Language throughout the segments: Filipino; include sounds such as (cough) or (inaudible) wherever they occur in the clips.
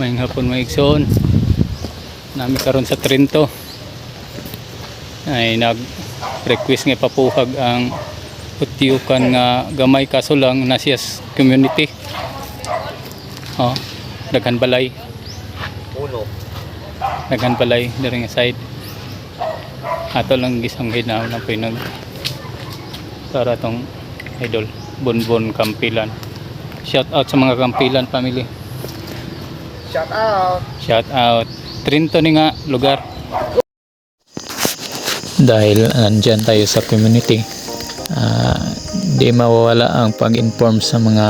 May hapon may igsoon. Nami karon sa Trento. Ay nag request nga papuhag ang putyukan nga gamay kaso lang na siya community. Oh, daghan balay, Uno. daghan balay diri nga side. Ato lang gisang hinaw na pinag para tong idol Bonbon Kampilan. Shout out sa mga Kampilan family. Shout out. Shout out. Trinto ni nga lugar. Dahil nandyan tayo sa community, ah, di mawawala ang pag-inform sa mga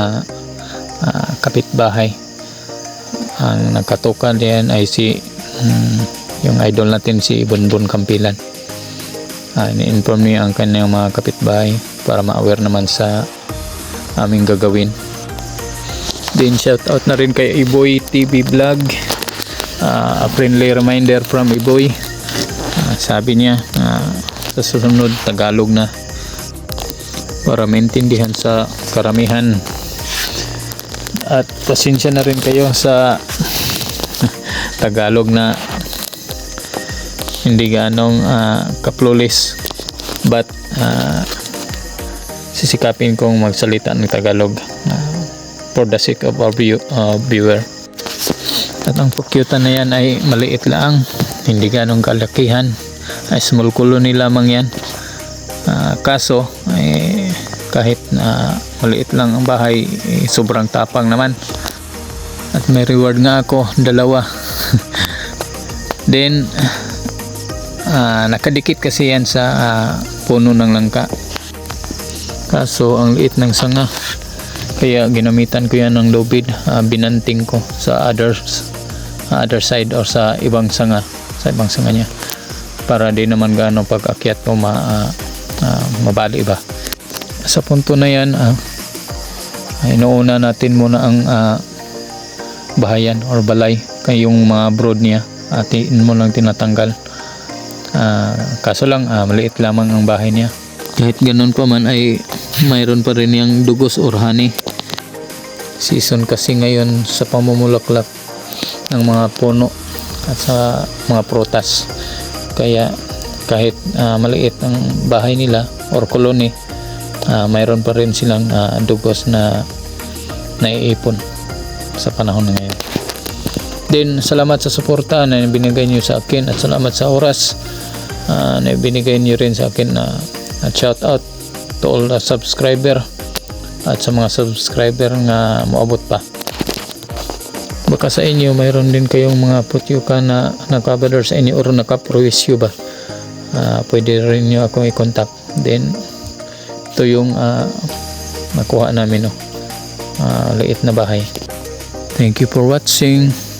ah, kapitbahay. Ang nagkatukan diyan ay si mm, yung idol natin si Bonbon Kampilan. Ah, ni-inform niya ang kanyang mga kapitbahay para ma-aware naman sa aming gagawin. Then shout out na rin kay Iboy TV Vlog. Ah, a friendly reminder from Iboy. Ah, sabi niya ah, sa susunod Tagalog na para maintindihan sa karamihan. At pasensya na rin kayo sa (laughs) Tagalog na hindi ganong ah, kaplulis but ah, sisikapin kong magsalita ng Tagalog for the sake of our view, uh, viewer. At ang pukyutan na yan ay maliit lang, hindi ganong kalakihan. Ay small colony lamang yan. Ah, kaso, ay, kahit na maliit lang ang bahay, eh, sobrang tapang naman. At may reward nga ako, dalawa. (laughs) Then, ah, nakadikit kasi yan sa ah, puno ng langka. Kaso, ang liit ng sanga. Kaya ginamitan ko yan ng lubid, ah, binanting ko sa others, other side or sa ibang sanga, sa ibang sanga niya. Para di naman gaano pag akyat ko ma, ah, ah, mabali ba. Sa punto na yan, ah, inuuna natin muna ang ah, bahayan or balay kayong mga brood niya atin mo lang tinatanggal Ah, kaso lang ah, maliit lamang ang bahay niya kahit ganun pa man ay mayroon pa rin yung dugos or honey season kasi ngayon sa pamumulaklak ng mga puno at sa mga prutas. Kaya kahit ah, maliit ang bahay nila or koloni ah, mayroon pa rin silang ah, dugos na naiipon sa panahon na ngayon. Then, salamat sa suporta na binigay niyo sa akin at salamat sa oras ah, na binigay niyo rin sa akin na at shout out to all the subscriber at sa mga subscriber nga moabot pa. Baka sa inyo mayroon din kayong mga putyuka na nakabadar sa inyo or nakaprowisyo ba. Ah, pwede rin niyo akong i-contact. Then, ito yung ah, nakuha namin no. Ah, liit na bahay. Thank you for watching.